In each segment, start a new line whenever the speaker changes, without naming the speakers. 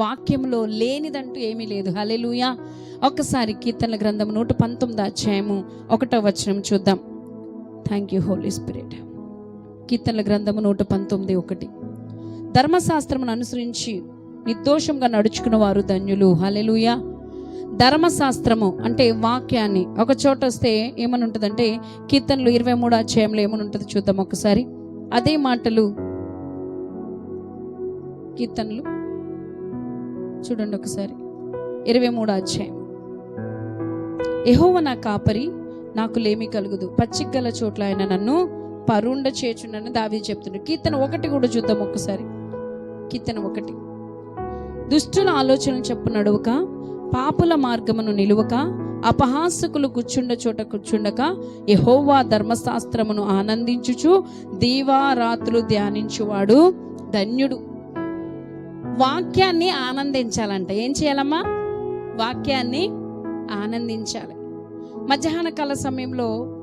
వాక్యంలో లేనిదంటూ ఏమీ లేదు. హలెలుయా ఒక్కసారి కీర్తనల గ్రంథం నూట పంతొమ్మిది అధ్యాయము ఒకటో వచనం చూద్దాం. థ్యాంక్ యూ హోలీ స్పిరిట్ కీర్తనల గ్రంథము నూట పంతొమ్మిది ఒకటి. ధర్మశాస్త్రమును అనుసరించి నిర్దోషంగా నడుచుకున్న వారు ధన్యులు. హలెలుయా ధర్మశాస్త్రము అంటే వాక్యాన్ని. ఒక చోట వస్తే ఏమని ఉంటుందంటే కీర్తనలు ఇరవై మూడు అధ్యాయంలో ఏమని ఉంటుంది చూద్దాం ఒకసారి. అదే మాటలు కీర్తనలు చూడండి ఒకసారి. ఇరవై మూడు అధ్యాయం. ఎహోవ నా కాపరి నాకు లేమి కలుగుదు. పచ్చిగల చోట్ల ఆయన నన్ను పరుండ చేర్చుండని దావి చెప్తున్నాడు. కీర్తన ఒకటి కూడా చూద్దాం ఒక్కసారి కీర్తన ఒకటి. దుష్టుల ఆలోచనలు చెప్పు నడువక పాపుల మార్గమును నిలువక అపహాసకులు కూర్చుండ చోట కూర్చుండక యహోవా ధర్మశాస్త్రమును ఆనందించుచు దీవారాత్రులు ధ్యానించువాడు ధన్యుడు. వాక్యాన్ని ఆనందించాలంట. ఏం చేయాలమ్మా? వాక్యాన్ని ఆనందించాలి. మధ్యాహ్న కాల సమయంలో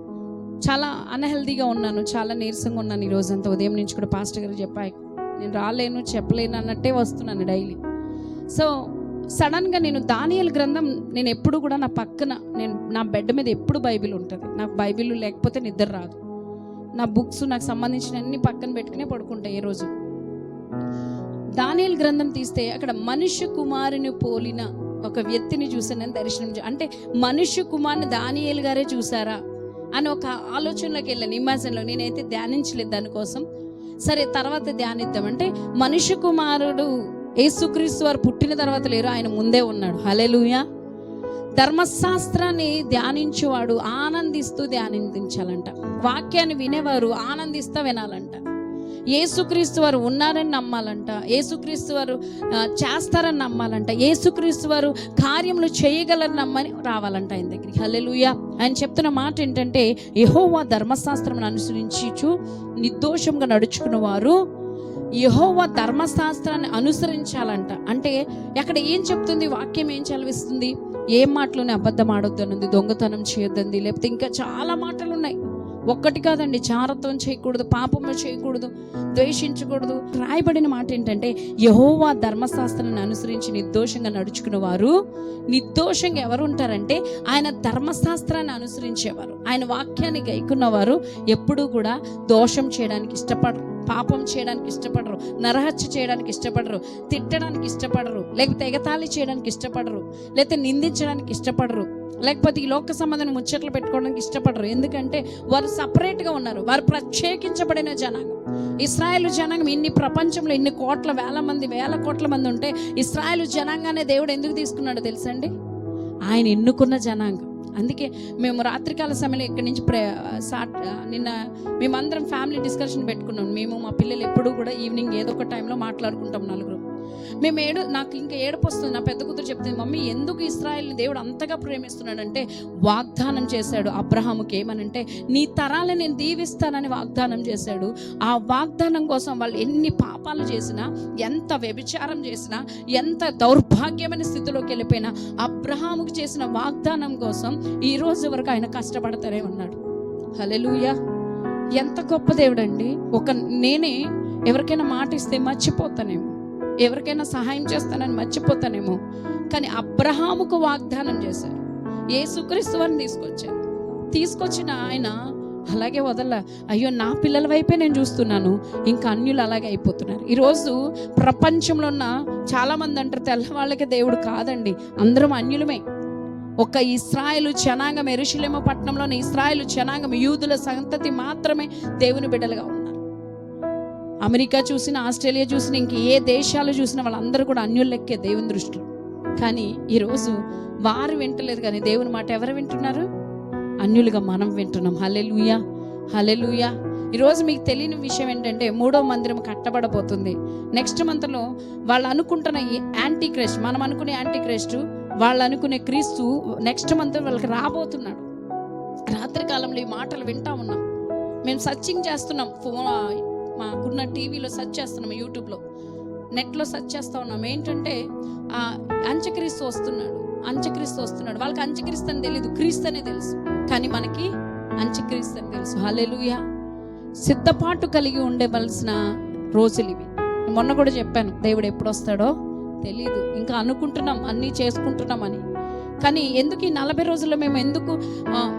చాలా అన్హెల్దీగా ఉన్నాను. చాలా నీరసంగా ఉన్నాను ఈ రోజంతా. ఉదయం నుంచి కూడా పాస్టర్ గారు చెప్పాయి. నేను రాలేను చెప్పలేను అన్నట్టే వస్తున్నాను డైలీ. సో సడన్గా నేను దానియల్ గ్రంథం నేను ఎప్పుడు కూడా నా పక్కన నేను నా బెడ్ మీద ఎప్పుడు బైబిల్ ఉంటుంది. నాకు బైబిల్ లేకపోతే నిద్ర రాదు. నా బుక్స్ నాకు సంబంధించిన అన్ని పక్కన పెట్టుకునే పడుకుంటాయి ఏ రోజు. దానియల్ గ్రంథం తీస్తే అక్కడ మనుష్య కుమారుని పోలిన ఒక వ్యక్తిని చూసాను నేను దర్శనం అంటే మనుష్య కుమారుని దానియల్ గారే చూసారా అని ఒక ఆలోచనలోకి వెళ్ళాను ఇమాజిన్లో. నేనైతే ధ్యానించలేదు దానికోసం. సరే తర్వాత ధ్యానిద్దామంటే మనుష్య కుమారుడు యేసుక్రీస్తు వారు పుట్టిన తర్వాత లేరు ఆయన ముందే ఉన్నాడు. హలెలుయా ధర్మశాస్త్రాన్ని ధ్యానించేవాడు ఆనందిస్తూ ధ్యానించాలంట. వాక్యాన్ని వినేవారు ఆనందిస్తూ వినాలంట. ఏసుక్రీస్తు వారు ఉన్నారని నమ్మాలంట. ఏసుక్రీస్తు వారు చేస్తారని నమ్మాలంట. ఏసుక్రీస్తు వారు కార్యములు చేయగలరని నమ్మని రావాలంట ఆయన దగ్గరికి. హలెలుయ ఆయన చెప్తున్న మాట ఏంటంటే యహోవా ధర్మశాస్త్రం అనుసరించు నిర్దోషంగా నడుచుకున్న వారు ధర్మశాస్త్రాన్ని అనుసరించాలంట. అంటే అక్కడ ఏం చెప్తుంది? వాక్యం ఏం చదివిస్తుంది? ఏం మాటలోనే అబద్ధం ఆడొద్దనుంది దొంగతనం చేయొద్దంది లేకపోతే ఇంకా చాలా మాటలు ఉన్నాయి. ఒక్కటి కాదండి చారత్వం చేయకూడదు పాపము చేయకూడదు ద్వేషించకూడదు. రాయబడిన మాట ఏంటంటే యహోవా ధర్మశాస్త్రాన్ని అనుసరించి నిర్దోషంగా నడుచుకున్న వారు నిర్దోషంగా ఎవరు ఉంటారంటే ఆయన ధర్మశాస్త్రాన్ని అనుసరించేవారు. ఆయన వాక్యాన్ని గైకున్నవారు ఎప్పుడూ కూడా దోషం చేయడానికి ఇష్టపడరు పాపం చేయడానికి ఇష్టపడరు నరహత్య చేయడానికి ఇష్టపడరు తిట్టడానికి ఇష్టపడరు లేకపోతే ఎగతాళి చేయడానికి ఇష్టపడరు లేకపోతే నిందించడానికి ఇష్టపడరు. లేకపోతే ఈ లోక సంబంధం ముచ్చట్లు పెట్టుకోవడానికి ఇష్టపడరు. ఎందుకంటే వారు సపరేట్గా ఉన్నారు. వారు ప్రత్యేకించబడిన జనాంగం. ఇస్రాయేల్ జనాంగం ఇన్ని ప్రపంచంలో ఇన్ని కోట్ల వేల మంది వేల కోట్ల మంది ఉంటే ఇస్రాయేల్ జనాంగానే దేవుడు ఎందుకు తీసుకున్నాడో తెలుసండి ఆయన ఎన్నుకున్న జనాంగం. అందుకే మేము రాత్రికాల సమయంలో ఇక్కడి నుంచి ప్రే సాట్ నిన్న మేమందరం ఫ్యామిలీ డిస్కషన్ పెట్టుకున్నాం. మేము మా పిల్లలు ఎప్పుడూ కూడా ఈవినింగ్ ఏదో ఒక టైంలో మాట్లాడుకుంటాం నలుగురు. మేము ఏడు నాకు ఇంకా ఏడుపు వస్తుంది నా పెద్ద కూతురు చెప్తుంది మమ్మీ ఎందుకు ఇస్రాయల్ని దేవుడు అంతగా ప్రేమిస్తున్నాడంటే వాగ్దానం చేశాడు అబ్రహాముకి ఏమనంటే నీ తరాలను నేను దీవిస్తానని వాగ్దానం చేశాడు. ఆ వాగ్దానం కోసం వాళ్ళు ఎన్ని పాపాలు చేసినా ఎంత వ్యభిచారం చేసినా ఎంత దౌర్భాగ్యమైన స్థితిలోకి వెళ్ళిపోయినా అబ్రహాముకి చేసిన వాగ్దానం కోసం ఈ రోజు వరకు ఆయన కష్టపడతారే ఉన్నాడు హలెలుయ ఎంత గొప్ప దేవుడండి. ఒక నేనే ఎవరికైనా మాట ఇస్తే మర్చిపోతానేమో. ఎవరికైనా సహాయం చేస్తానని మర్చిపోతానేమో. కానీ అబ్రహాముకు వాగ్దానం చేశారు. యేసుక్రీస్తు వారిని తీసుకొచ్చారు. తీసుకొచ్చిన ఆయన అలాగే వదల అయ్యో నా పిల్లల వైపే నేను చూస్తున్నాను. ఇంకా అన్యులు అలాగే అయిపోతున్నారు. ఈరోజు ప్రపంచంలో ఉన్న చాలామంది అంటారు తెల్లవాళ్ళకి దేవుడు కాదండి. అందరం అన్యులమే. ఒక ఇస్రాయలు జనాంగం ఎరుషులేమ పట్టణంలోని ఇస్రాయలు జనాంగం యూదుల సంతతి మాత్రమే దేవుని బిడ్డలుగా ఉన్నారు అమెరికా చూసిన ఆస్ట్రేలియా చూసిన ఇంక ఏ దేశాలు చూసినా వాళ్ళందరూ కూడా అన్యులెక్కే దేవుని దృష్టిలో. కానీ ఈరోజు వారు వింటలేదు కానీ దేవుని మాట ఎవరు వింటున్నారు? అన్యులుగా మనం వింటున్నాం. హలే లూయా హలే లూయా ఈరోజు మీకు తెలియని విషయం ఏంటంటే మూడో మందిరం కట్టబడబోతుంది. నెక్స్ట్ మంత్లో వాళ్ళు అనుకుంటున్న ఈ యాంటీ క్రెస్ట్ మనం అనుకునే యాంటీ క్రెస్ట్ వాళ్ళు అనుకునే క్రీస్తు నెక్స్ట్ మంత్ వాళ్ళకి రాబోతున్నాడు. రాత్రి కాలంలో ఈ మాటలు వింటా ఉన్నాం. మేము సర్చింగ్ చేస్తున్నాం. ఫోన్ మాకున్న టీవీలో సెర్చ్ చేస్తున్నాం యూట్యూబ్లో. నెట్లో సెర్చ్ చేస్తా ఉన్నాం. ఏంటంటే అంచక్రీస్తు వస్తున్నాడు అంచక్రీస్తు వస్తున్నాడు. వాళ్ళకి అంచక్రీస్తు అని తెలియదు క్రీస్తు అనే తెలుసు. కానీ మనకి అంచక్రీస్తు అని తెలుసు. హల్లెలూయా. సిద్ధపాటు కలిగి ఉండవలసిన రోజులు ఇవి. మొన్న కూడా చెప్పాను దేవుడు ఎప్పుడు వస్తాడో తెలియదు ఇంకా అనుకుంటున్నాం అన్నీ చేసుకుంటున్నామని కానీ ఎందుకు ఈ నలభై రోజుల్లో మేము ఎందుకు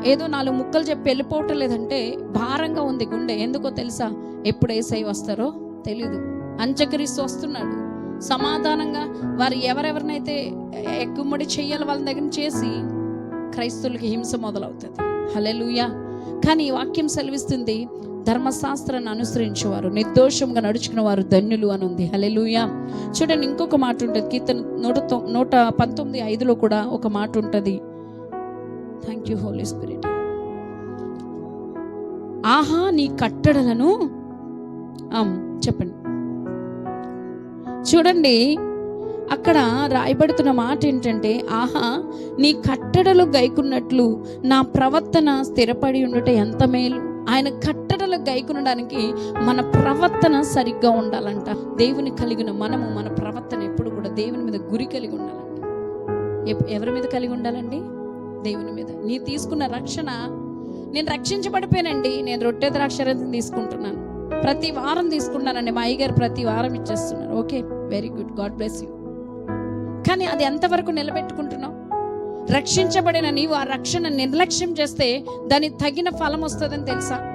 ఏదో నాలుగు ముక్కలు చెప్పి వెళ్ళిపోవటం లేదంటే భారంగా ఉంది గుండె. ఎందుకో తెలుసా? ఎప్పుడు ఏసై వస్తారో తెలీదు. అంచకరిస్తూ వస్తున్నాడు. సమాధానంగా వారు ఎవరెవరినైతే ఎక్కుమ్మడి చేయాలి వాళ్ళ దగ్గర చేసి క్రైస్తవులకి హింస మొదలవుతుంది. హలెలుయా కానీ ఈ వాక్యం సెలవిస్తుంది ధర్మశాస్త్రాన్ని అనుసరించేవారు నిర్దోషంగా నడుచుకున్న వారు ధన్యులు అని ఉంది. హలెలుయా చూడండి ఇంకొక మాట ఉంటుంది. కీర్తన నూట నూట పంతొమ్మిది ఐదులో కూడా ఒక మాట ఉంటుంది. థ్యాంక్ యూ హోలీ స్పిరిట్ ఆహా నీ కట్టడలను చెప్పండి. చూడండి అక్కడ రాయబడుతున్న మాట ఏంటంటే ఆహా నీ కట్టడలు గైకున్నట్లు నా ప్రవర్తన స్థిరపడి ఉండట ఎంత మేలు. ఆయన కట్టడలు గైకునడానికి మన ప్రవర్తన సరిగ్గా ఉండాలంట. దేవుని కలిగిన మనము మన ప్రవర్తన ఎప్పుడు కూడా దేవుని మీద గురి కలిగి ఉండాలంట. ఎవరి మీద కలిగి ఉండాలండి? దేవుని మీద. నీ తీసుకున్న రక్షణ నేను రక్షించబడిపోయానండి. నేను రొట్టె ద్రాక్షరథం తీసుకుంటున్నాను. ప్రతి వారం తీసుకుంటానండి. మా అయ్యగారు ప్రతి వారం ఇచ్చేస్తున్నారు. Okay very good. God bless you. కానీ అది ఎంతవరకు నిలబెట్టుకుంటున్నావు? రక్షించబడిన నీవు ఆ రక్షణ నిర్లక్ష్యం చేస్తే దానికి తగిన ఫలం వస్తుందని తెలుసా?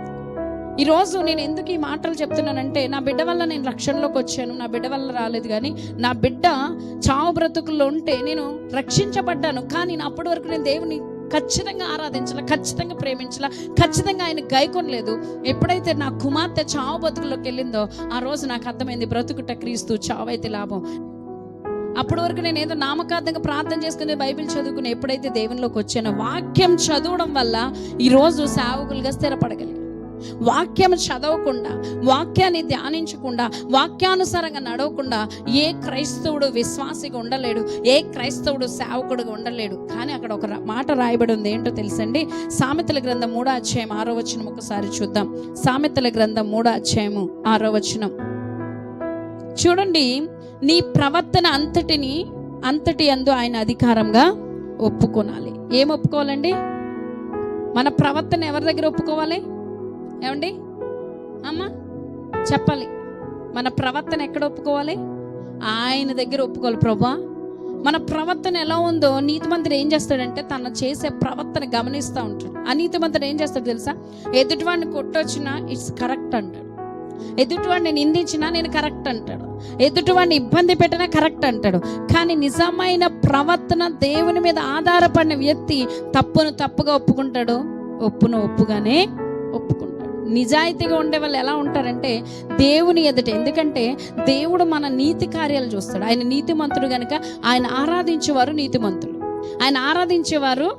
ఈరోజు నేను ఎందుకు ఈ మాటలు చెప్తున్నానంటే నా బిడ్డ వల్ల నేను రక్షణలోకి వచ్చాను నా బిడ్డ వల్ల రాలేదు కానీ నా బిడ్డ చావు బ్రతుకుల్లో ఉంటే నేను రక్షించబడ్డాను. కానీ నా అప్పటి వరకు నేను దేవుని ఖచ్చితంగా ఆరాధించాల ఖచ్చితంగా ప్రేమించాల ఖచ్చితంగా ఆయన గైకొనలేదు. ఎప్పుడైతే నా కుమార్తె చావు బతుకుల్లోకి వెళ్ళిందో ఆ రోజు నాకు అర్థమైంది బ్రతుకుట క్రీస్తు చావైతే లాభం. అప్పటి వరకు నేను ఏదో నామకార్థంగా ప్రార్థన చేసుకునే బైబిల్ చదువుకుని ఎప్పుడైతే దేవునిలోకి వచ్చానో వాక్యం చదవడం వల్ల ఈరోజు సేవకులుగా స్థిరపడగలిగాను వాక్యం చదవకుండా వాక్యాన్ని ధ్యానించకుండా వాక్యానుసారంగా నడవకుండా ఏ క్రైస్తవుడు విశ్వాసిగా ఉండలేడు ఏ క్రైస్తవుడు సేవకుడుగా ఉండలేడు. కానీ అక్కడ ఒక మాట రాయబడి ఉంది ఏంటో తెలుసండి? సామెతల గ్రంథం మూడో అధ్యాయం ఆరో వచనం ఒకసారి చూద్దాం. సామెతల గ్రంథం మూడో అధ్యాయము ఆరో వచనం. చూడండి నీ ప్రవర్తన అంతటిని అంతటి అందు ఆయన అధికారంగా ఒప్పుకోనాలి. ఏం ఒప్పుకోవాలండి? మన ప్రవర్తన ఎవరి దగ్గర ఒప్పుకోవాలి? ఏమండి? అమ్మా చెప్పాలి. మన ప్రవర్తన ఎక్కడ ఒప్పుకోవాలి? ఆయన దగ్గర ఒప్పుకోవాలి ప్రభా. మన ప్రవర్తన ఎలా ఉందో నీతిమంతుడు ఏం చేస్తాడంటే తను చేసే ప్రవర్తన గమనిస్తూ ఉంటాడు. అనీతిమంతుడు ఏం చేస్తాడు తెలుసా? ఎదుటివాడిని కొట్టొచ్చినా ఇట్స్ కరెక్ట్ అంటాడు. ఎదుటివాడిని నిందించినా నేను కరెక్ట్ అంటాడు. ఎదుటివాడిని ఇబ్బంది పెట్టినా కరెక్ట్ అంటాడు. కానీ నిజమైన ప్రవర్తన దేవుని మీద ఆధారపడిన వ్యక్తి తప్పును తప్పుగా ఒప్పుకుంటాడు? ఒప్పును ఒప్పుగానే నిజాయితీగా ఉండే వాళ్ళు ఎలా ఉంటారంటే దేవుని ఎదుట. ఎందుకంటే దేవుడు మన నీతి కార్యాలు చూస్తాడు. ఆయన నీతిమంతుడు గనుక ఆయన ఆరాధించేవారు నీతిమంతులు. ఆయన ఆరాధించేవారు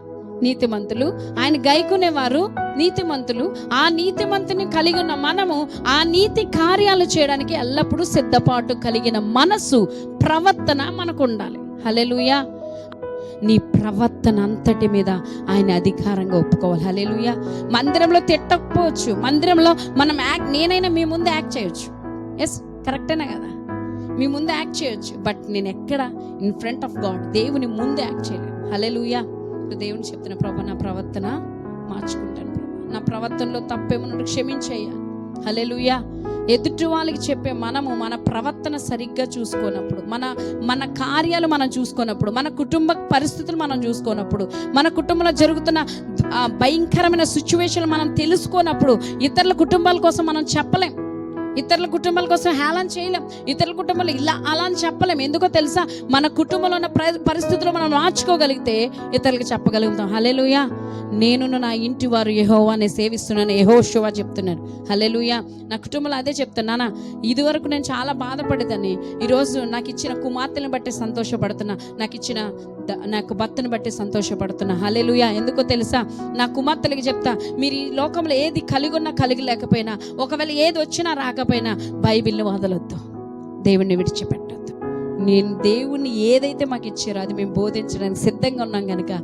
నీతిమంతులు. ఆయన గైకునేవారు నీతిమంతులు. ఆ నీతిమంతుని కలిగి ఉన్న మనము ఆ నీతి కార్యాలు చేయడానికి ఎల్లప్పుడూ సిద్ధపాటు కలిగిన మనసు ప్రవర్తన మనకు ఉండాలి. హలెలుయా నీ ప్రవర్తన అంతటి మీద ఆయన అధికారంగా ఒప్పుకోవాలి. హలెలుయా మందిరంలో తిట్టకపోవచ్చు. మందిరంలో మనం యాక్ట్ నేనైనా మీ ముందు యాక్ట్ చేయొచ్చు. ఎస్ కరెక్టేనా కదా. మీ ముందు యాక్ట్ చేయొచ్చు. బట్ నేను ఎక్కడ? ఇన్ ఫ్రంట్ ఆఫ్ గాడ్ దేవుని ముందు యాక్ట్ చేయలేను. హలెలుయా దేవుని చెప్తున్న ప్రభా నా ప్రవర్తన మార్చుకుంటాను ప్రభా. నా ప్రవర్తనలో తప్పేమన్నా క్షమించేయాలి హలెలుయా ఎదుటి వాళ్ళకి చెప్పే మనము మన ప్రవర్తన సరిగ్గా చూసుకోనప్పుడు మన మన కార్యాలు మనం చూసుకోనప్పుడు మన కుటుంబ పరిస్థితులు మనం చూసుకోనప్పుడు మన కుటుంబంలో జరుగుతున్న భయంకరమైన సిచ్యువేషన్ మనం తెలుసుకోనప్పుడు ఇతరుల కుటుంబాల కోసం మనం చెప్పలేం. ఇతరుల కుటుంబాల కోసం హేళన చేయలేం. ఇతరుల కుటుంబాలు ఇలా అలా అని చెప్పలేం. ఎందుకో తెలుసా? మన కుటుంబంలో ఉన్న ప్ర- పరిస్థితులు మనం మార్చుకోగలిగితే ఇతరులకు చెప్పగలుగుతాం. హలేలుయా నేను నా ఇంటి వారు యహోవాని సేవిస్తున్నాను. యహో శివ చెప్తున్నాను హలేలుయా నా కుటుంబంలో అదే చెప్తున్నానా ఇదివరకు నేను చాలా బాధపడేదాన్ని. ఈరోజు నాకు ఇచ్చిన కుమార్తెని బట్టి సంతోషపడుతున్నా. నాకు ఇచ్చిన నాకు భర్తను బట్టి సంతోషపడుతున్నా. హలేలుయా ఎందుకో తెలుసా? నా కుమార్తెలకు చెప్తా. మీరు ఈ లోకంలో ఏది కలిగి ఉన్నా కలిగి లేకపోయినా ఒకవేళ ఏది వచ్చినా రాకపోయినా బైబిల్ని వదలొద్దు. దేవుణ్ణి విడిచిపెట్టద్దు. నేను దేవుణ్ణి ఏదైతే మాకు ఇచ్చారో అది మేము బోధించడానికి సిద్ధంగా ఉన్నాం కనుక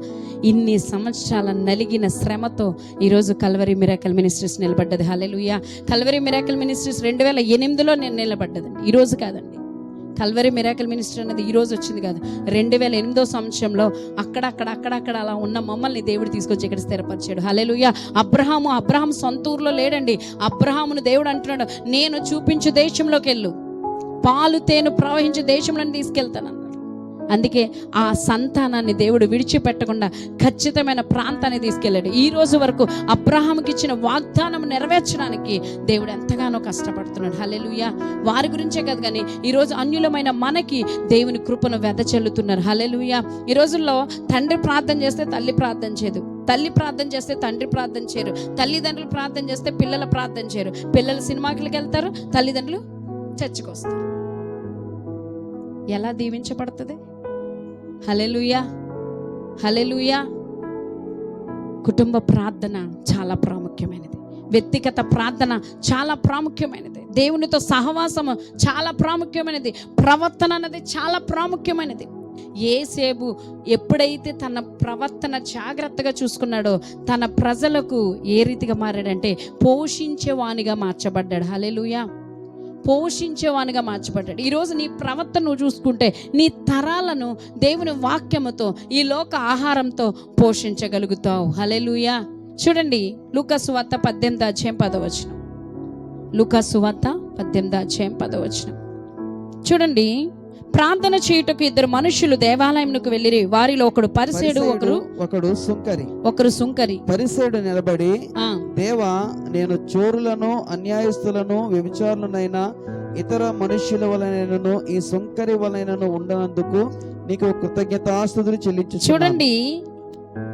ఇన్ని సంవత్సరాల నలిగిన శ్రమతో ఈరోజు కల్వరి మిరాకల్ మినిస్ట్రీస్ నిలబడ్డది. హలెలుయా కల్వరి మిరాకల్ మినిస్ట్రీస్ రెండు వేల ఎనిమిదిలో నేను నిలబడ్డదండి. ఈరోజు కాదండి. కల్వరి మిరాకల్ మినిస్టర్ అనేది ఈరోజు వచ్చింది కాదు. రెండు వేల ఎనిమిదో సంవత్సరంలో అక్కడక్కడ అక్కడక్కడ అలా ఉన్న మమ్మల్ని దేవుడు తీసుకొచ్చి ఇక్కడ స్థిరపరిచాడు. హలెలుయ అబ్రహాము అబ్రహాం సొంత ఊర్లో లేడండి. అబ్రహామును దేవుడు అంటున్నాడు నేను చూపించు దేశంలోకి వెళ్ళు. పాలు తేను ప్రవహించే దేశంలో తీసుకెళ్తానన్నాడు అందుకే ఆ సంతానాన్ని దేవుడు విడిచిపెట్టకుండా ఖచ్చితమైన ప్రాంతాన్ని తీసుకెళ్ళాడు. ఈ రోజు వరకు అబ్రహాంకి ఇచ్చిన వాగ్దానం నెరవేర్చడానికి దేవుడు ఎంతగానో కష్టపడుతున్నాడు. హలెలుయ వారి గురించే కాదు కానీ ఈరోజు అన్యులమైన మనకి దేవుని కృపను వెదచల్లుతున్నారు హలెలుయ ఈ రోజుల్లో తండ్రి ప్రార్థన చేస్తే తల్లి ప్రార్థన చేయదు. తల్లి ప్రార్థన చేస్తే తండ్రి ప్రార్థన చేయరు. తల్లిదండ్రులు ప్రార్థన చేస్తే పిల్లల ప్రార్థన చేయరు. పిల్లలు సినిమాకి వెళ్తారు తల్లిదండ్రులు చర్చకు వస్తారు. ఎలా దీవించబడుతుంది? హలెలుయా హలెలుయా కుటుంబ ప్రార్థన చాలా ప్రాముఖ్యమైనది. వ్యక్తిగత ప్రార్థన చాలా ప్రాముఖ్యమైనది. దేవునితో సహవాసము చాలా ప్రాముఖ్యమైనది. ప్రవర్తన అనేది చాలా ప్రాముఖ్యమైనది. ఏసేబు ఎప్పుడైతే తన ప్రవర్తన జాగ్రత్తగా చూసుకున్నాడో తన ప్రజలకు ఏ రీతిగా మారాడంటే పోషించేవానిగా మార్చబడ్డాడు. హలెలుయా పోషించేవానిగా మార్చబడ్డాడు. ఈరోజు నీ ప్రవర్తన నువ్వు చూసుకుంటే నీ తరాలను దేవుని వాక్యముతో ఈ లోక ఆహారంతో పోషించగలుగుతావు. హలెలుయా చూడండి లూకసు వత్త పద్దెనిమిది అధ్యాయం పదవచనం లూకసు వత్త పద్దెనిమిది అధ్యాయం పదవచనం చూడండి ప్రార్థన చేయుటకు ఇద్దరు మనుషులు దేవాలయంకు వెళ్ళిరి. వారిలో ఒకడు పరిసేడు ఒకరు
ఒకడు సుంకరి.
ఒకరు సుంకరి.
పరిసేడు నిలబడి దేవా నేను చోరులను అన్యాయస్తులను వ్యభిచారులనైనా ఇతర మనుష్యుల వలనైనను ఈ సుంకరి వలనైనను ఉండనందుకు నీకు కృతజ్ఞతాస్తుతులు చెల్లించు
చూడండి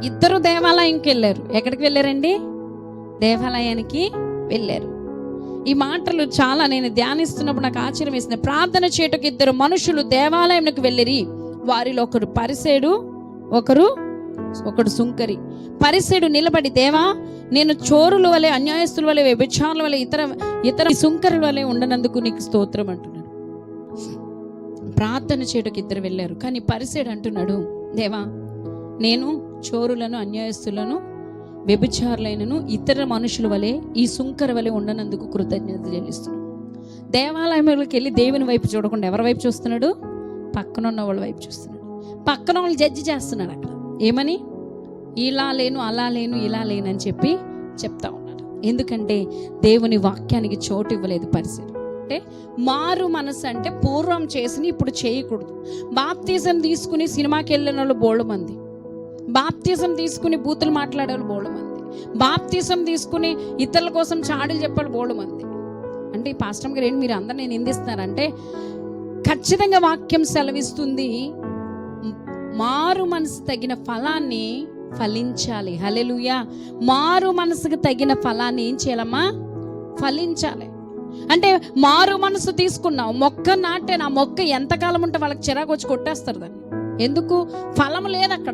ఇద్దరు దేవాలయంకి వెళ్ళారు. ఎక్కడికి వెళ్ళారండి? దేవాలయానికి వెళ్ళారు. ఈ మాటలు చాలా నేను ధ్యానిస్తున్నప్పుడు నాకు ఆశ్చర్యం వేసింది. ప్రార్థన చేయటకు ఇద్దరు మనుషులు దేవాలయంకి వెళ్ళిరి. వారిలో ఒకరు పరిసేడు ఒకరు ఒకడు సుంకరి. పరిసేడు నిలబడి దేవా నేను చోరుల వలె అన్యాయస్తుల వలె వ్యభిచారుల వలె ఇతర ఇతర సుంకరుల వలె ఉండనందుకు నీకు స్తోత్రం అంటున్నాడు. ప్రార్థన చేయటకు ఇద్దరు వెళ్ళారు. కానీ పరిసేడు అంటున్నాడు దేవా నేను చోరులను అన్యాయస్తులను వ్యభిచారులైనను ఇతర మనుషుల వలె ఈ సుంకర వలె ఉండనందుకు కృతజ్ఞత చెల్లిస్తున్నాడు దేవాలయంలోకి వెళ్ళి దేవుని వైపు చూడకుండా ఎవరి వైపు చూస్తున్నాడు? పక్కన ఉన్న వాళ్ళ వైపు చూస్తున్నాడు. పక్కన వాళ్ళు జడ్జి చేస్తున్నాడు అక్కడ. ఏమని? ఇలా లేను అలా లేను ఇలా లేను అని చెప్పి చెప్తా ఉన్నాడు. ఎందుకంటే దేవుని వాక్యానికి చోటు ఇవ్వలేదు పరిస్థితి అంటే మారు మనసు అంటే పూర్వం చేసిన ఇప్పుడు చేయకూడదు. బాప్తీసం తీసుకుని సినిమాకి వెళ్ళిన వాళ్ళు బోళ్ళు మంది. బాప్తీసం తీసుకుని బూతులు మాట్లాడాలి వాళ్ళు బోళ్ళు మంది. బాప్తీసం తీసుకుని ఇతరుల కోసం చాడులు చెప్పాడు బోళ్ళు మంది. అంటే ఈ పాస్టమ్ గారు ఏంటి? మీరు నేను నిందిస్తున్నారంటే ఖచ్చితంగా వాక్యం సెలవిస్తుంది మారు మనసు తగిన ఫలాన్ని ఫలించాలి. హలెలుయా మారు మనసుకు తగిన ఫలాన్ని ఏం చేయాలమ్మా? ఫలించాలి. అంటే మారు మనసు తీసుకున్నావు మొక్క నాటే నా మొక్క ఎంతకాలం ఉంటే వాళ్ళకి చిరాకు వచ్చి కొట్టేస్తారు దాన్ని. ఎందుకు? ఫలం లేదు అక్కడ.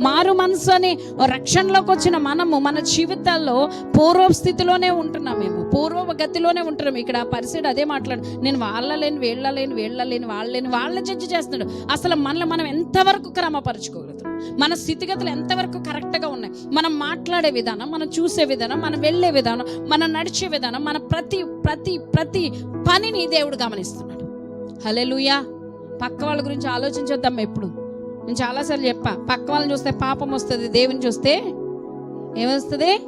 మారు మనసు అని రక్షణలోకి వచ్చిన మనము మన జీవితాల్లో పూర్వ స్థితిలోనే ఉంటున్నాం మేము. పూర్వ గతిలోనే ఉంటున్నాం. ఇక్కడ పరిస్థితి అదే మాట్లాడు. నేను వాళ్ళ లేని వీళ్ళ లేని వీళ్ళ లేని వాళ్ళ లేని జడ్జి చేస్తున్నాడు. అసలు మనల్ని మనం ఎంతవరకు క్రమపరచుకోగలుగుతాం? మన స్థితిగతులు ఎంతవరకు కరెక్ట్గా ఉన్నాయి? మనం మాట్లాడే విధానం మనం చూసే విధానం మనం వెళ్ళే విధానం మనం నడిచే విధానం మన ప్రతి ప్రతి ప్రతి పనిని దేవుడు గమనిస్తున్నాడు. హలెలుయా పక్క వాళ్ళ గురించి ఆలోచించొద్దాం ఎప్పుడు. నేను చాలాసార్లు చెప్పా పక్క వాళ్ళని చూస్తే పాపం వస్తుంది దేవుని చూస్తే ఏమొస్తుంది?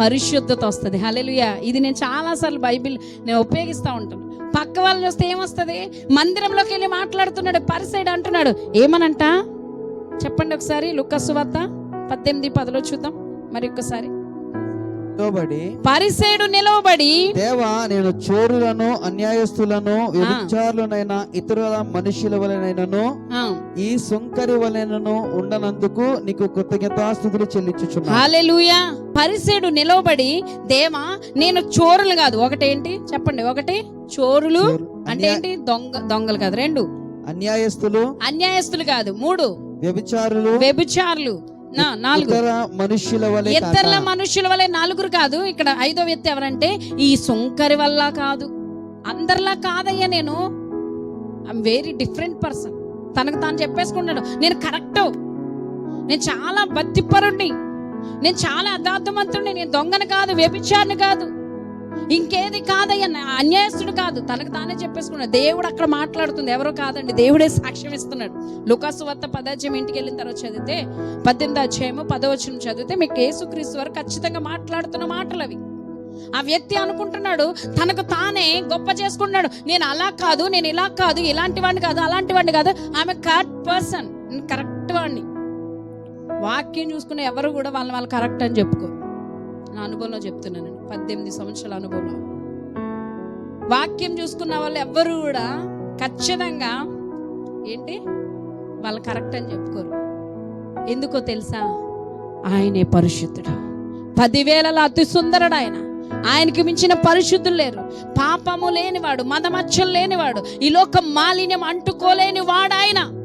పరిశుద్ధత వస్తుంది. హలెలుయా ఇది నేను చాలాసార్లు బైబిల్ నేను ఉపయోగిస్తూ ఉంటాను. పక్క వాళ్ళని చూస్తే ఏమొస్తుంది? మందిరంలోకి వెళ్ళి మాట్లాడుతున్నాడు పరిసైడ్ అంటున్నాడు. ఏమనంట? చెప్పండి ఒకసారి లుక్కసు వద్ద పద్దెనిమిది పదిలో చూద్దాం. మరి ఒక్కసారి.
నిలబడి
పరిసేడు నిలవబడి
దేవా నేను చోరులను అన్యాయస్తులను వ్యభిచారులనైనా ఇతరుల మనుష్యుల వలనైనను ఈ సుంకరి వలనను ఉండనందుకు నీకు కృతజ్ఞతాస్తుతులు చెల్లించుచున్నా
హల్లెలూయా. పరిసేడు నిలవబడి దేవా నేను చోరులు కాదు. ఒకటేంటి? చెప్పండి. ఒకటి చోరులు అంటే ఏంటి? దొంగ దొంగలు కాదు. రెండు
అన్యాయస్తులు
అన్యాయస్తులు కాదు. మూడు
వ్యభిచారులు
వ్యభిచారులు.
ఇతర మనుష్యుల వలె
ఇతరుల మనుషుల వల్లే నలుగురు కాదు. ఇక్కడ ఐదో వ్యక్తి ఎవరంటే ఈ సుంకరి వల్ల కాదు. అందరిలా కాదయ్యా నేను. ఐఎమ్ వెరీ డిఫరెంట్ పర్సన్ తనకు తాను చెప్పేసుకున్నాడు నేను కరెక్ట్ నేను చాలా భక్తిపరుణ్ణి నేను చాలా అదార్థవంతుడిని నేను దొంగను కాదు వ్యభిచారిని కాదు. ఇంకేది కాదయ్యా నా అన్యాయస్తుడు కాదు. తనకు తానే చెప్పేసుకున్నాడు. దేవుడు అక్కడ మాట్లాడుతుంది. ఎవరో కాదండి. దేవుడే సాక్ష్యం ఇస్తున్నాడు. లుకాసు వత్త పదాధ్యం ఇంటికి వెళ్ళిన తర్వాత చదివితే పద్దెనిమిది అధ్యాయము పదవచనం చదివితే మీకు యేసుక్రీస్తు వారు ఖచ్చితంగా మాట్లాడుతున్న మాటలు అవి. ఆ వ్యక్తి అనుకుంటున్నాడు తనకు తానే గొప్ప చేసుకుంటున్నాడు. నేను అలా కాదు నేను ఇలా కాదు ఇలాంటి వాడిని కాదు అలాంటి వాడిని కాదు. ఆమె కరెక్ట్ పర్సన్ కరెక్ట్ వాడిని. వాక్యం చూసుకునే ఎవరు కూడా వాళ్ళని వాళ్ళు కరెక్ట్ అని చెప్పుకో నా అనుభవంలో చెప్తున్నాను పద్దెనిమిది సంవత్సరాల అనుభవంలో. వాక్యం చూసుకున్న వాళ్ళు ఎవ్వరు కూడా ఖచ్చితంగా ఏంటి? వాళ్ళు కరెక్ట్ అని చెప్పుకోరు. ఎందుకో తెలుసా? ఆయనే పరిశుద్ధుడు. పదివేలలో అతి సుందరుడు ఆయన. ఆయనకి మించిన పరిశుద్ధులు లేరు. పాపము లేనివాడు మదమచ్చలు లేనివాడు ఈ లోకం మాలిన్యం అంటుకోలేని వాడు ఆయన.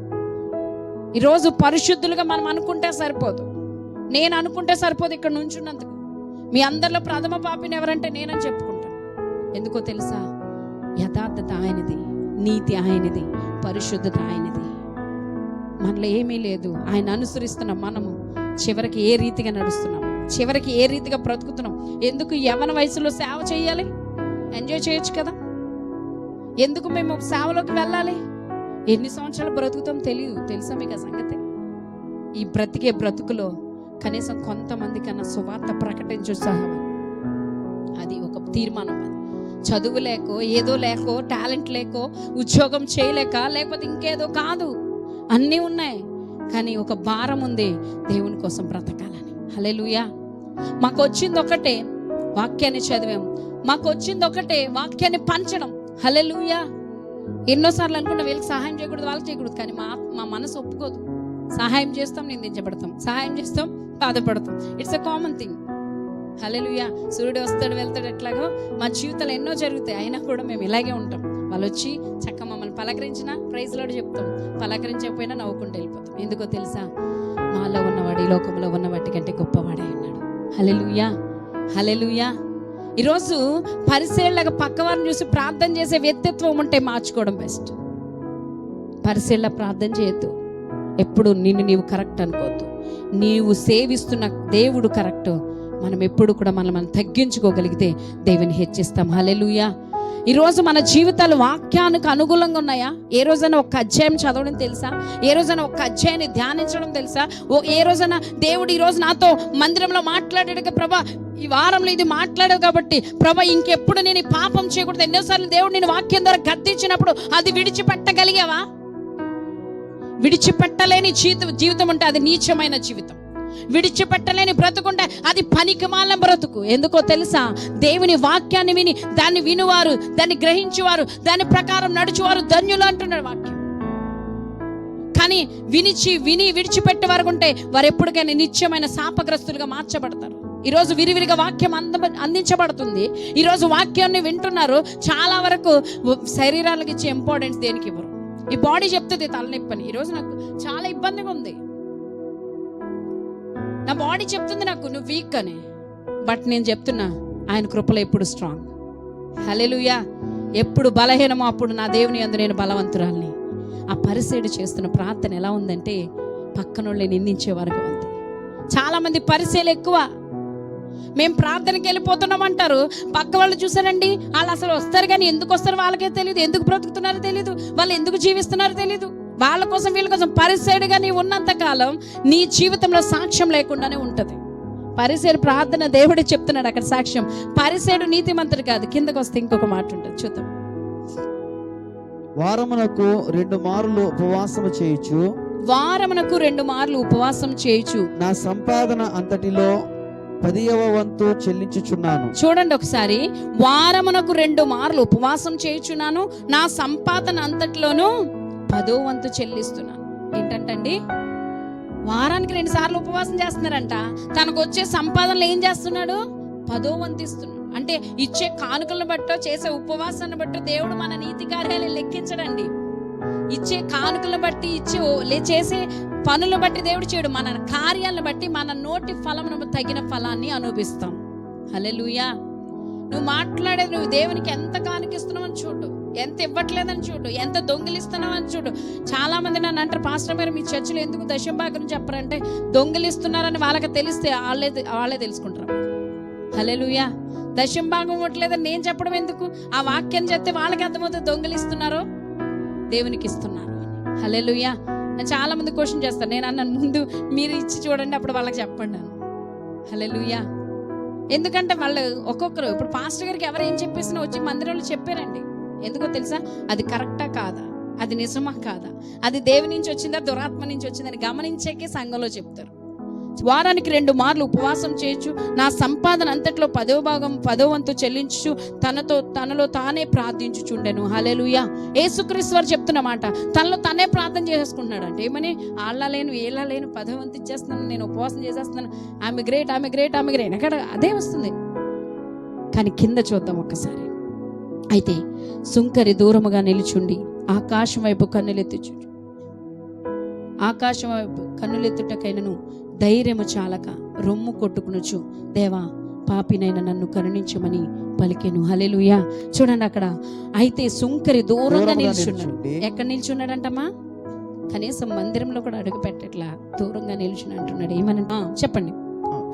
ఈరోజు పరిశుద్ధులుగా మనం అనుకుంటే సరిపోదు. నేను అనుకుంటే సరిపోదు ఇక్కడ నుంచున్నందుకు. మీ అందరిలో ప్రథమ పాపిని ఎవరంటే నేనని చెప్పుకుంటాను. ఎందుకో తెలుసా? యథార్థత ఆయనది నీతి ఆయనది పరిశుద్ధత ఆయనది. మనలో ఏమీ లేదు. ఆయన అనుసరిస్తున్న మనము చివరికి ఏ రీతిగా నడుస్తున్నాం? చివరికి ఏ రీతిగా బ్రతుకుతున్నాం? ఎందుకు యవన వయసులో సేవ చేయాలి? ఎంజాయ్ చేయొచ్చు కదా? ఎందుకు మేము సేవలోకి వెళ్ళాలి? ఎన్ని సంవత్సరాలు బ్రతుకుతాం తెలియదు తెలుసా మీకు ఆ సంగతి? ఈ బ్రతికే బ్రతుకులో కనీసం కొంతమంది కన్నా సువార్త ప్రకటించు అది ఒక తీర్మానం అది. చదువు లేకో ఏదో లేకో టాలెంట్ లేకో ఉద్యోగం చేయలేక లేకపోతే ఇంకేదో కాదు. అన్నీ ఉన్నాయి. కానీ ఒక భారం ఉంది. దేవుని కోసం బ్రతకాలని. హలెలుయా మాకు వచ్చింది ఒకటే వాక్యాన్ని చదివాం. మాకు వచ్చింది ఒకటే వాక్యాన్ని పంచడం. హలే లూయా ఎన్నోసార్లు అనుకున్నా వీళ్ళకి సహాయం చేయకూడదు వాళ్ళకి చేయకూడదు. కానీ మా మా మనసు ఒప్పుకోదు. సహాయం చేస్తాం నిందించబడతాం. సహాయం చేస్తాం బాధపడతాం. It's a common thing hallelujah సూర్యుడు వస్తాడు వెళ్తాడు ఎట్లాగో. మా జీవితాలు ఎన్నో జరుగుతాయి. అయినా కూడా మేము ఇలాగే ఉంటాం. వాళ్ళు వచ్చి చక్క మమ్మల్ని పలకరించిన ప్రైజ్లోడు చెప్తాం. పలకరించకపోయినా నవ్వుకుంటూ వెళ్ళిపోతాం. ఎందుకో తెలుసా? మాలో ఉన్నవాడు ఈ లోకంలో ఉన్న వాటి కంటే గొప్పవాడే ఉన్నాడు. హలెలుయా హలెలుయా ఈరోజు పరిశీలగా పక్కవారిని చూసి ప్రార్థన చేసే వ్యక్తిత్వం ఉంటే మార్చుకోవడం బెస్ట్ పరిశీలన ప్రార్థన చేయొద్దు. ఎప్పుడు నిన్ను నీవు కరెక్ట్ అనుకోవద్దు. నీవు సేవిస్తున్న దేవుడు కరెక్ట్. మనం ఎప్పుడు కూడా మనం మనం తగ్గించుకోగలిగితే దేవుని హెచ్చిస్తాం. హలెలుయా ఈరోజు మన జీవితాలు వాక్యానికి అనుకూలంగా ఉన్నాయా? ఏ రోజైనా ఒక అధ్యాయం చదవడం తెలుసా? ఏ రోజైనా ఒక అధ్యాయాన్ని ధ్యానించడం తెలుసా? ఓ ఏ రోజైనా దేవుడు ఈ రోజు నాతో మందిరంలో మాట్లాడాడు ప్రభా ఈ వారంలో ఇది మాట్లాడావు కాబట్టి ప్రభా ఇంకెప్పుడు నేను పాపం చేయకూడదు. ఎన్నోసార్లు దేవుడు నేను వాక్యం ద్వారా గద్దించినప్పుడు అది విడిచిపెట్టగలిగావా? విడిచిపెట్టలేని జీవితం జీవితం అంటే అది నీచమైన జీవితం. విడిచిపెట్టలేని బ్రతుకుంటే అది పనికిమాల బ్రతుకు. ఎందుకో తెలుసా? దేవుని వాక్యాన్ని విని దాన్ని వినువారు దాన్ని గ్రహించువారు దాని ప్రకారం నడుచువారు ధన్యులు అంటున్నాడు వాక్యం. కానీ వినిచి విని విడిచిపెట్టే వరకు ఉంటే వారు ఎప్పటికైనా నిత్యమైన శాపగ్రస్తులుగా మార్చబడతారు. ఈరోజు విరివిరిగా వాక్యం అంద అందించబడుతుంది. ఈరోజు వాక్యాన్ని వింటున్నారు. చాలా వరకు శరీరాలకు ఇచ్చే ఇంపార్టెన్స్ దేనికి ఇవ్వరు. ఈ బాడీ చెప్తుంది తలనొప్పని. ఈరోజు నాకు చాలా ఇబ్బందిగా ఉంది. నా బాడీ చెప్తుంది నాకు నువ్వు వీక్ అని. బట్ నేను చెప్తున్నా ఆయన కృపలో ఎప్పుడు స్ట్రాంగ్ హలెలుయా ఎప్పుడు బలహీనమో అప్పుడు నా దేవుని అందు నేను బలవంతురాల్ని. ఆ పరిసేడు చేస్తున్న ప్రార్థన ఎలా ఉందంటే పక్కనోళ్ళని నిందించే వరకు ఉంది. చాలామంది పరిసేలు ఎక్కువ. మేము ప్రార్థనకి వెళ్ళిపోతున్నాం అంటారు. పక్క వాళ్ళు చూసారండి వాళ్ళు అసలు వస్తారు కానీ ఎందుకు వస్తారు వాళ్ళకే తెలియదు ఎందుకు బ్రతుకుతున్నారో తెలియదు వాళ్ళు ఎందుకు జీవిస్తున్నారో తెలియదు వాళ్ళ కోసం వీళ్ళ కోసం పరిసేడుగా నీ ఉన్నంత కాలం నీ జీవితంలో సాక్ష్యం లేకుండానే ఉంటుంది. పరిసేడు ప్రార్థన దేవుడే చెప్తున్నాడు అక్కడ సాక్ష్యం. పరిసేడు నీతిమంతుడు కాదు. కిందకు వస్తే ఇంకొక మాట ఉంటుంది. చూద్దాం.
వారమునకు రెండు మార్లు ఉపవాసము చేయుచు
వారమునకు రెండు మార్లు ఉపవాసం చేయుచు
నా సంపాదన అంతటిలో పదియవ వంతు చెల్లించుచున్నాను.
చూడండి ఒకసారి. వారమునకు రెండు మార్లు ఉపవాసం చేయుచున్నాను. నా సంపాదన అంతట్లోనూ పదో వంతు చెల్లిస్తున్నాను. ఏంటంటండి? వారానికి రెండు సార్లు ఉపవాసం చేస్తున్నారంట. తనకు వచ్చే సంపాదనలు ఏం చేస్తున్నాడు? పదో వంతు ఇస్తున్నాడు. అంటే ఇచ్చే కానుకలను బట్టో చేసే ఉపవాసాన్ని బట్టో దేవుడు మన నీతి కార్యాలు లెక్కించడండి. ఇచ్చే కానుకలను బట్టి ఇచ్చే ఓ- లే- చేసే పనులు బట్టి దేవుడు చేయడు. మన కార్యాలను బట్టి మన నోటి ఫలమును తగిన ఫలాన్ని అనుభవిస్తాం. హల్లెలూయా. నువ్వు మాట్లాడేది నువ్వు దేవునికి ఎంత కానికిస్తున్నావని చూడు. ఎంత ఇవ్వట్లేదని చూడు. ఎంత దొంగిలిస్తున్నావని చూడు. చాలా మంది నన్ను అంటారు పాస్టర్ గారు మీ చర్చిలో ఎందుకు దశంభాగం చెప్పారంటే దొంగిలిస్తున్నారని వాళ్ళకి తెలిస్తే వాళ్ళే వాళ్ళే తెలుసుకుంటారు. హల్లెలూయా. దశంభాగం ఇవ్వట్లేదని నేను చెప్పడం ఎందుకు? ఆ వాక్యం చెప్తే వాళ్ళకి అర్థమవుతుంది దొంగిలిస్తున్నారో దేవునికి ఇస్తున్నారు హల్లెలూయా. చాలా మంది క్వశ్చన్ చేస్తారు. నేను అన్నాను ముందు మీరు ఇచ్చి చూడండి అప్పుడు వాళ్ళకి చెప్పండి అని. లూయా ఎందుకంటే వాళ్ళు ఒక్కొక్కరు ఇప్పుడు పాస్టర్ గారికి ఎవరు ఏం చెప్పేసినా వచ్చి మందిరంలో చెప్పారండి. ఎందుకో తెలుసా? అది కరెక్టా కాదా? అది నిజమా కాదా? అది దేవి నుంచి వచ్చిందా? దురాత్మ నుంచి వచ్చిందని గమనించాకే సంఘంలో చెప్తారు. వారానికి రెండు మార్లు ఉపవాసం చేయొచ్చు నా సంపాదన అంతట్లో పదో భాగం పదో వంతు చెల్లించు తనతో తనలో తానే ప్రార్థించుచుండెను. హలెలుయా ఏసుక్రీస్తు వారు చెప్తున్నమాట తనలో తనే ప్రార్థన చేసుకుంటున్నాడు అంటే ఏమని? ఆళ్ళ లేను ఏళ్ళ లేను పదో వంతు ఇచ్చేస్తున్నాను నేను ఉపవాసం చేసేస్తున్నాను. ఆమె గ్రేట్ ఆమె గ్రేట్ ఆమె గ్రేట్. అక్కడ అదే వస్తుంది. కానీ కింద చూద్దాం ఒక్కసారి. అయితే సుంకరి దూరముగా నిలుచుండి ఆకాశం వైపు కన్నులెత్తిచుండి ఆకాశం వైపు కన్నులెత్తుటకైనను ధైర్యము చాలక రొమ్ము కొట్టుకునుచు దేవా పాపినైన నన్ను కరుణించమని పలికెను. హలెలుయా చూడండి అక్కడ అయితే సుంకరి దూరంగా నిల్చున్నాడు. ఎక్కడ నిల్చున్నాడంటమ్మా? కనీసం మందిరంలో కూడా అడుగు పెట్టట్లా దూరంగా నిల్చుని అంటున్నాడు. ఏమని ఆ, చెప్పండి.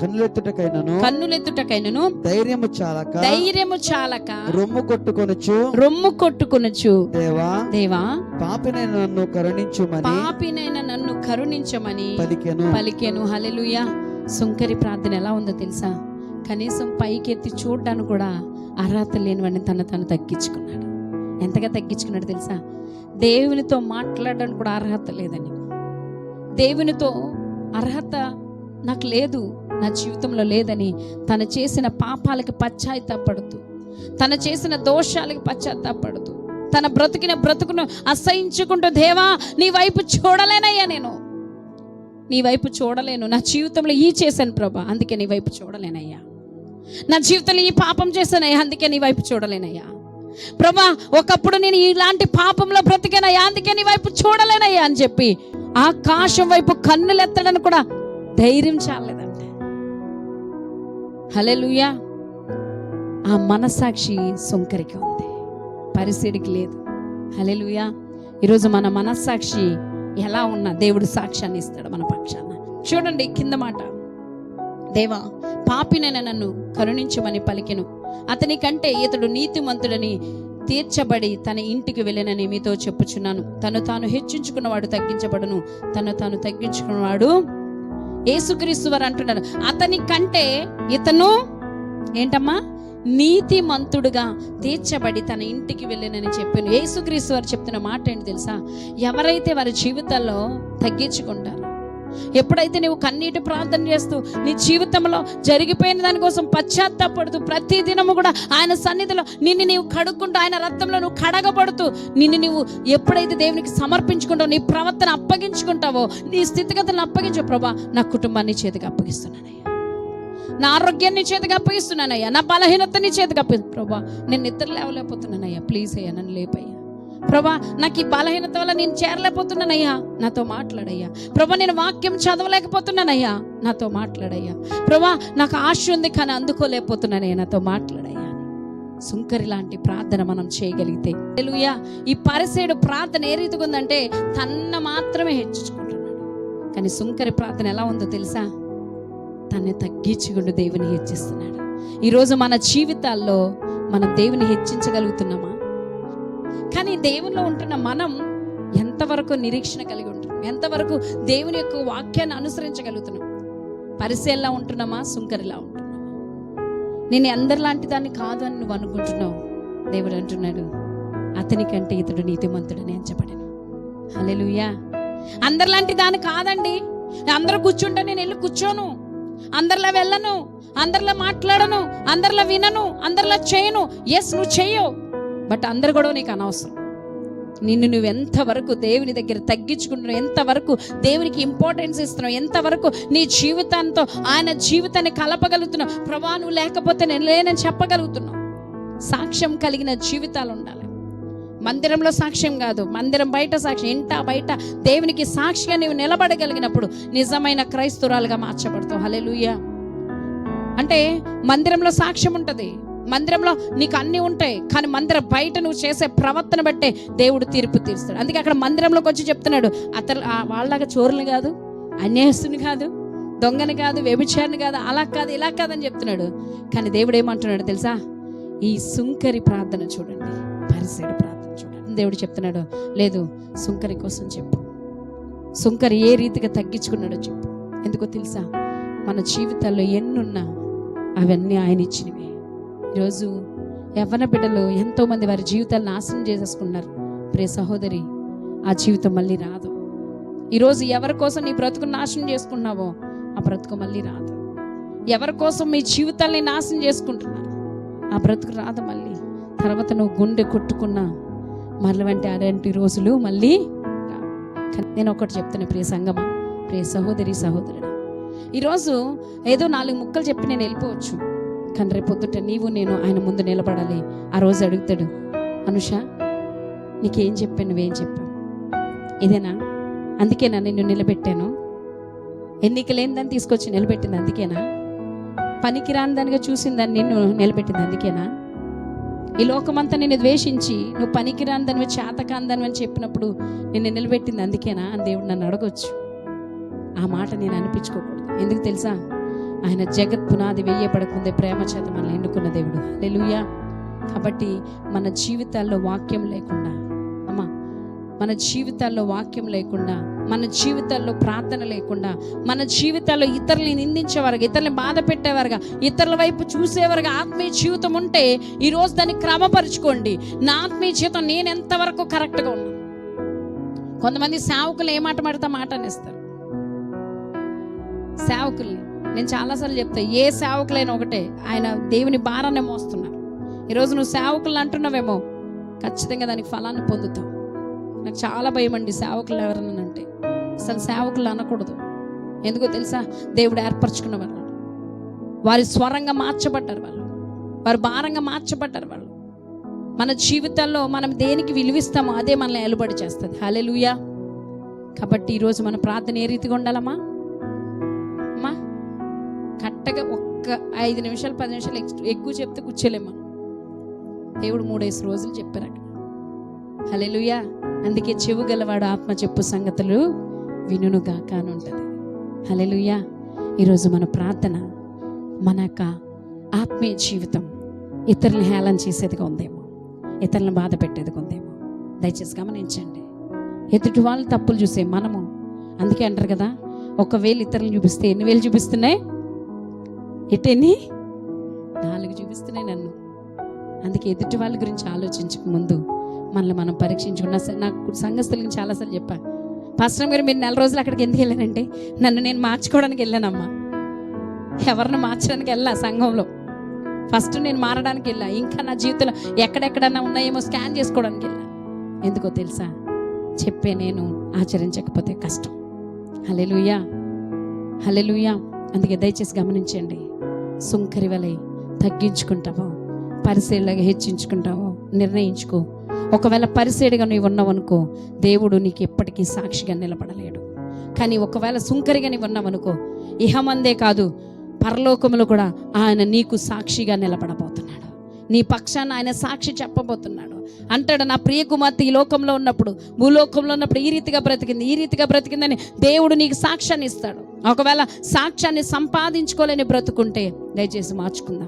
కన్నులెత్తుటకైనను
కన్నులెత్తుటకైనను
ధైర్యము చాలక
ధైర్యము చాలక
రొమ్ము కొట్టుకొనుచు.
రొమ్ము కొట్టుకునొచ్చు
దేవా
దేవా
పాపినైన నన్ను కరుణించుమని
పాపినైన నన్ను కరుణించమని
పలికెను.
పలికెను. హల్లెలూయా. సుంకరి ప్రార్థన ఎలా ఉందో తెలుసా? కనీసం పైకెత్తి చూడడానికి కూడా అర్హత లేనివాడిని తను తను తగ్గించుకున్నాడు. ఎంతగా తగ్గించుకున్నాడు తెలుసా? దేవునితో మాట్లాడడానికి కూడా అర్హత లేదని. దేవునితో అర్హత నాకు లేదు. నా జీవితంలో లేదని తను చేసిన పాపాలకి పశ్చాత్తాపడుతూ తను చేసిన దోషాలకి పశ్చాత్తాపడుతూ తన బ్రతికిన బ్రతుకును అసహించుకుంటూ దేవా నీ వైపు చూడలేనయ్యా నేను. నీ వైపు చూడలేను. నా జీవితంలో ఈ చేశాను ప్రభా అందుకే నీ వైపు చూడలేనయ్యా. నా జీవితంలో ఈ పాపం చేశానయ్యా అందుకే నీ వైపు చూడలేనయ్యా. ప్రభా ఒకప్పుడు నేను ఇలాంటి పాపంలో బ్రతికినయ్యా అందుకే నీ వైపు చూడలేనయ్యా అని చెప్పి ఆకాశం వైపు కన్నులెత్తడానికి కూడా ధైర్యం చాలలేదు. హలెలుయా ఆ మనసాక్షి సొంకరికి ఉంది. పరిస్థితికి లేదు. హలెలుయా ఈరోజు మన మనస్సాక్షి ఎలా ఉన్నా దేవుడు సాక్ష్యాన్ని ఇస్తాడు మన పక్షాన. చూడండి కింద మాట. దేవా పాపినైన నన్ను కరుణించమని పలికెను. అతని కంటే ఇతడు నీతిమంతుడని తీర్చబడి తన ఇంటికి వెళ్ళినని మీతో చెప్పుచున్నాను. తను తాను హెచ్చించుకున్నవాడు తగ్గించబడును. తను తాను తగ్గించుకున్నవాడు యేసుక్రీస్తు వారు అంటున్నారు అతని కంటే ఇతను ఏంటమ్మా? నీతిమంతుడుగా తీర్చబడి తన ఇంటికి వెళ్ళానని చెప్పాను. యేసుక్రీస్తు వారు చెప్తున్న మాట ఏంటి తెలుసా? ఎవరైతే వారి జీవితాల్లో తగ్గించుకుంటారో ఎప్పుడైతే నువ్వు కన్నీటి ప్రార్థన చేస్తూ నీ జీవితంలో జరిగిపోయిన దానికోసం పశ్చాత్తాపడుతూ ప్రతి దినము కూడా ఆయన సన్నిధిలో నిన్ను నీవు కడుక్కుంటూ ఆయన రక్తంలో నువ్వు కడగబడుతూ నిన్ను నువ్వు ఎప్పుడైతే దేవునికి సమర్పించుకుంటావో నీ ప్రవర్తన అప్పగించుకుంటావో నీ స్థితిగతులను అప్పగించు ప్రభా నా కుటుంబాన్ని చేతికి అప్పగిస్తున్నానయ్యా. నా ఆరోగ్యాన్ని చేతికి అప్పగిస్తున్నానయ్యా. నా బలహీనతని చేతికి అప్పగి ప్రభా నేను నిద్ర లేవలేకపోతున్నానయ్యా. ప్లీజ్ అయ్యా నన్ను లేపయ్యా. ప్రభా నాకు ఈ బలహీనత వల్ల నేను చేరలేకపోతున్నానయ్యా. నాతో మాట్లాడయ్యా. ప్రభా నేను వాక్యం చదవలేకపోతున్నానయ్యా. నాతో మాట్లాడయ్యా. ప్రభా నాకు ఆశ ఉంది కానీ అందుకోలేకపోతున్నానయ్యా. నాతో మాట్లాడయ్యా. సుంకరి లాంటి ప్రార్థన మనం చేయగలిగితే. తెలుయా ఈ పరిసేడు ప్రార్థన ఏ రీతిగా ఉందంటే తన్న మాత్రమే హెచ్చించుకుంటున్నాడు. కానీ సుంకరి ప్రార్థన ఎలా ఉందో తెలుసా? తన్ని తగ్గించుకుంటూ దేవుని హెచ్చిస్తున్నాడు. ఈరోజు మన జీవితాల్లో మనం దేవుని హెచ్చించగలుగుతున్నామా? కానీ దేవునిలో ఉంటున్న మనం ఎంతవరకు నిరీక్షణ కలిగి ఉంటున్నాం? ఎంతవరకు దేవుని యొక్క వాక్యాన్ని అనుసరించగలుగుతున్నాం? పరిశీలన ఉంటున్నామా? సుంకరిలా ఉంటున్నామా? నేను అందరిలాంటి దాన్ని కాదు అని నువ్వు అనుకుంటున్నావు? దేవుడు అంటున్నాడు అతని కంటే ఇతడు నీతిమంతుడని ఎంచబడను. హలెలుయా అందరిలాంటి దాన్ని కాదండి. అందరూ కూర్చుంటే నేను వెళ్ళి కూర్చోను. అందరిలా వెళ్ళను. అందరిలా మాట్లాడను. అందరిలా వినను. అందరిలా చేయను. ఎస్ నువ్వు చెయ్యవు బట్ అందరు కూడా నీకు అనవసరం. నిన్ను నువ్వు ఎంతవరకు దేవుని దగ్గర తగ్గించుకుంటున్నావు ఎంతవరకు దేవునికి ఇంపార్టెన్స్ ఇస్తున్నావు ఎంతవరకు నీ జీవితంతో ఆయన జీవితాన్ని కలపగలుగుతున్నావు ప్రభా నువ్వు లేకపోతే నేను లేనని చెప్పగలుగుతున్నావు. సాక్ష్యం కలిగిన జీవితాలు ఉండాలి. మందిరంలో సాక్ష్యం కాదు మందిరం బయట సాక్ష్యం ఇంట బయట దేవునికి సాక్షిగా నువ్వు నిలబడగలిగినప్పుడు నిజమైన క్రైస్తవురాలుగా మార్చబడతావు. లూయ అంటే మందిరంలో సాక్ష్యం ఉంటుంది. మందిరంలో నీకు అన్నీ ఉంటాయి కానీ మందిరం బయట నువ్వు చేసే ప్రవర్తన బట్టే దేవుడు తీర్పు తీరుస్తాడు. అందుకే అక్కడ మందిరంలోకి వచ్చి చెప్తున్నాడు అతను ఆ వాళ్ళలాగా చోరులు కాదు అన్యాయస్తుని కాదు దొంగని కాదు వ్యభిచారిని కాదు అలా కాదు ఇలా కాదని చెప్తున్నాడు. కానీ దేవుడు ఏమంటున్నాడు తెలుసా? ఈ సుంకరి ప్రార్థన చూడండి పరిసేడు ప్రార్థన చూడండి. దేవుడు చెప్తున్నాడు. లేదు సుంకరి కోసం చెప్పు. సుంకరి ఏ రీతిగా తగ్గించుకున్నాడో చెప్పు. ఎందుకో తెలుసా? మన జీవితాల్లో ఎన్నున్నా అవన్నీ ఆయన ఇచ్చినవి. ఈరోజు యవ్వన బిడ్డలు ఎంతోమంది వారి జీవితాలు నాశనం చేసేసుకున్నారు. ప్రే సహోదరి ఆ జీవితం మళ్ళీ రాదు. ఈరోజు ఎవరి కోసం నీ బ్రతుకు నాశనం చేసుకున్నావో ఆ బ్రతుకు మళ్ళీ రాదు. ఎవరి కోసం మీ జీవితాల్ని నాశనం చేసుకుంటున్నారు? ఆ బ్రతుకు రాదు మళ్ళీ. తర్వాత నువ్వు గుండె కొట్టుకున్నా మరల వంటి అలాంటి రోజులు మళ్ళీ నేను ఒకటి చెప్తాను ప్రియ సంగమ ప్రియ సహోదరి సహోదరుడు. ఈరోజు ఏదో నాలుగు ముక్కలు చెప్పి నేను వెళ్ళిపోవచ్చు. కానీ రేపు పొద్దుట నీవు నేను ఆయన ముందు నిలబడాలి. ఆ రోజు అడుగుతాడు అనుష నీకేం చెప్పాను నువ్వేం చెప్పావు? ఇదేనా? అందుకేనా నిన్ను నిలబెట్టాను? ఎన్నిక దాన్ని తీసుకొచ్చి నిలబెట్టింది అందుకేనా? పనికి రాని దానిగా చూసిందని దాన్ని నిన్ను నిలబెట్టింది అందుకేనా? ఈ లోకమంతా నిన్ను ద్వేషించి నువ్వు పనికి రాని దానివి అని చెప్పినప్పుడు నిన్ను నిలబెట్టింది అందుకేనా? అని దేవుడు నన్ను అడగొచ్చు. ఆ మాట నేను అనిపించుకోకూడదు. ఎందుకు తెలుసా? ఆయన జగత్ పునాది వెయ్యబడకుందే ప్రేమ చేత మనల్ని ఎన్నుకున్న దేవుడు. హల్లెలూయా. కాబట్టి మన జీవితాల్లో వాక్యం లేకుండా అమ్మా మన జీవితాల్లో వాక్యం లేకుండా మన జీవితాల్లో ప్రార్థన లేకుండా మన జీవితాల్లో ఇతరుల్ని నిందించేవారుగా ఇతరుల్ని బాధ పెట్టేవారుగా ఇతరుల వైపు చూసేవారుగా ఆత్మీయ జీవితం ఉంటే ఈరోజు దాన్ని క్రమపరుచుకోండి. నా ఆత్మీయ జీవితం నేను ఎంతవరకు కరెక్ట్గా ఉన్నా కొంతమంది సేవకులు ఏ మాట మాడితే మాట అనేస్తారు. సేవకుల్ని నేను చాలాసార్లు చెప్తా ఏ సేవకులైనా ఒకటే ఆయన దేవుని భారాన్ని మోస్తున్నారు. ఈరోజు నువ్వు సేవకులు అంటున్నావేమో ఖచ్చితంగా దానికి ఫలాన్ని పొందుతావు. నాకు చాలా భయం అండి సేవకులు ఎవరన్నా అంటే అసలు సేవకులు అనకూడదు. ఎందుకో తెలుసా? దేవుడు ఏర్పరచుకున్న వాళ్ళు. వారి స్వరంగా మార్చబడ్డారు వాళ్ళు. వారు భారంగా మార్చబడ్డారు వాళ్ళు. మన జీవితాల్లో మనం దేనికి విలువిస్తామో అదే మనల్ని ఎలుబడి చేస్తుంది. హలెలుయా కాబట్టి ఈరోజు మన ప్రార్థన ఏ రీతిగా ఉండాలమ్మా? కట్టగా ఒక్క ఐదు నిమిషాలు పది నిమిషాలు ఎక్కువ చెప్తే కూర్చోలేము మనం. దేవుడు మూడేసి రోజులు చెప్పారు అక్కడ. హలెలుయా అందుకే చెవు గలవాడు ఆత్మ చెప్పు సంగతులు వినుగాక అని ఉంటుంది. హలెలుయా ఈరోజు మన ప్రార్థన మన యొక్క ఆత్మీయ జీవితం ఇతరులను హేళన చేసేదిగా ఉందేమో. ఇతరులను బాధ పెట్టేదిగా ఉందేమో. దయచేసి గమనించండి. ఎదుటి వాళ్ళు తప్పులు చూసే మనము. అందుకే అంటారు కదా ఒకవేళ ఇతరులను చూపిస్తే ఎన్ని వేలు చూపిస్తున్నాయి? ఎట్టెన్ని నాలుగు చూపిస్తున్నాయి నన్ను. అందుకే ఎదుటి వాళ్ళ గురించి ఆలోచించక ముందు మనల్ని మనం పరీక్షించుకున్న నాకు సంఘస్థులకి చాలాసార్లు చెప్పా. పాస్టర్ గారు మీరు నెల రోజులు అక్కడికి ఎందుకు వెళ్ళానంటే నన్ను నేను మార్చుకోవడానికి వెళ్ళానమ్మా. ఎవరిని మార్చడానికి వెళ్ళా సంఘంలో. ఫస్ట్ నేను మారడానికి వెళ్ళా. ఇంకా నా జీవితంలో ఎక్కడెక్కడన్నా ఉన్నాయేమో స్కాన్ చేసుకోవడానికి వెళ్ళా. ఎందుకో తెలుసా? చెప్పే నేను ఆచరించకపోతే కష్టం. హలెలుయా హలెలుయా అందుకే దయచేసి గమనించండి. సుంకరి వలె తగ్గించుకుంటావో? పరిశీలగా హెచ్చించుకుంటావో? నిర్ణయించుకో. ఒకవేళ పరిసేడిగా నువ్వు ఉన్నావనుకో దేవుడు నీకు ఎప్పటికీ సాక్షిగా నిలబడలేడు. కానీ ఒకవేళ సుంకరిగా నీవు ఉన్నావనుకో ఇహమందే కాదు పరలోకములో కూడా ఆయన నీకు సాక్షిగా నిలబడబోతున్నాడు. నీ పక్షాన ఆయన సాక్షి చెప్పబోతున్నాడు. అంటాడు నా ప్రియ కుమార్తె ఈ లోకంలో ఉన్నప్పుడు భూలోకంలో ఉన్నప్పుడు ఈ రీతిగా బ్రతికింది ఈ రీతిగా బ్రతికిందని దేవుడు నీకు సాక్ష్యాన్ని ఇస్తాడు. ఒకవేళ సాక్ష్యాన్ని సంపాదించుకోలేని బ్రతుకుంటే దయచేసి మార్చుకుందాం.